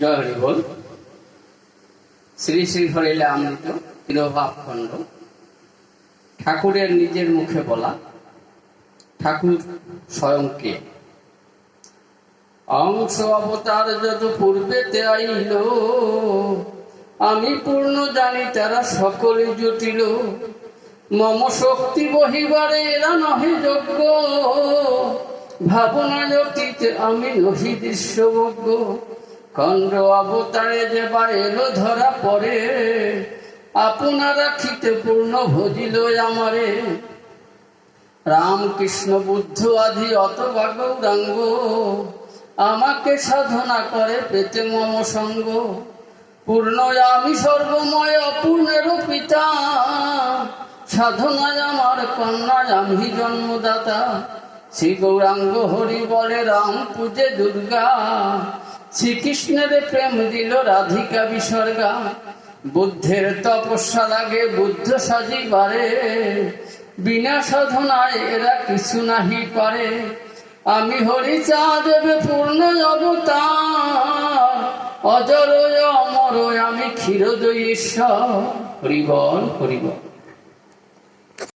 জয় হরি বল শ্রী শ্রী হরিলে আমৃত ঠাকুরের নিজের মুখে বলা। ঠাকুর স্বয়ংকে অংশ অবতার যত পূর্বেতে আইল। আমি পূর্ণ জানি তারা সকলে জটিল মম শক্তি বহিবারে এরা নহে যোগ্য ভাবনা অতীতে আমি নহি দৃশ্যভোগ্য খণ্ড অবতারে যে বা এলো ধরা পড়ে, আপনারা খিতে পূর্ণ ভজিল আমারে। রামকৃষ্ণ বুদ্ধ আদি অত গৌরাঙ্গ, আমাকে সাধনা করে পেতে মম সঙ্গ। পূর্ণ আমি সর্বময় অপূর্ণের পিতা, সাধনায় আমার কন্যায় আমি জন্মদাতা। শ্রী গৌরাঙ্গ হরি বলে রাম পূজে দুর্গা শ্রীকৃষ্ণের প্রেম দিল রাধিকা বিসর্গা। বুদ্ধের তপস্যা লাগে, বুদ্ধ সাজিবারে বিনা সাধনায় এরা কিছু নাহি পারে। আমি হরি চা দেবে পূর্ণ অবতার। অজর অমর আমি ক্ষীরদয় ঈশ্বর। হরিবল হরিবল।